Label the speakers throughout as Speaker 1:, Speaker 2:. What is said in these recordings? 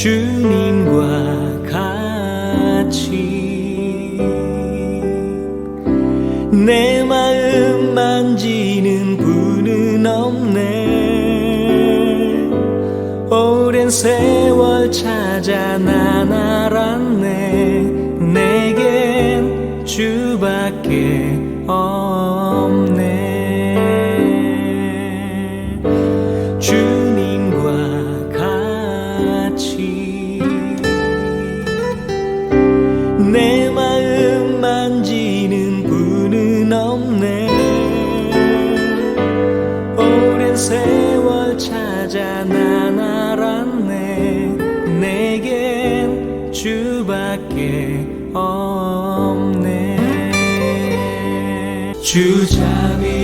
Speaker 1: 주님과 같이 내 마음 만지는 분은 없네. 오랜 세월 찾아 난 알았네. 내겐 밖에 없네. 주잡이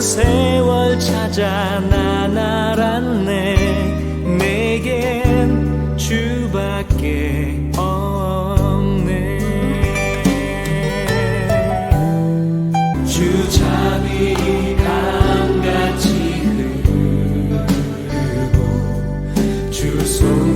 Speaker 1: 세월 찾아 난 알았네. 내겐 주밖에 없네. 주잡이 감같이 흐르고 주 손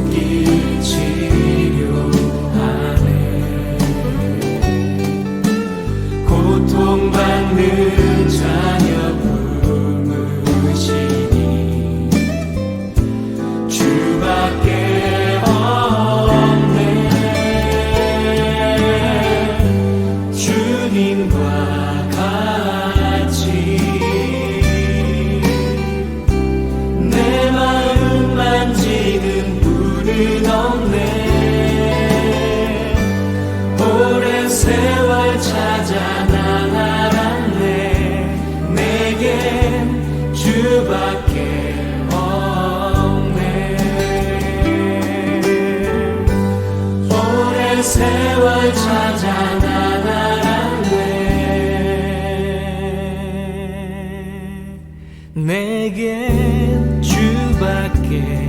Speaker 1: 세월 찾아 난 알았네. 내겐 주밖에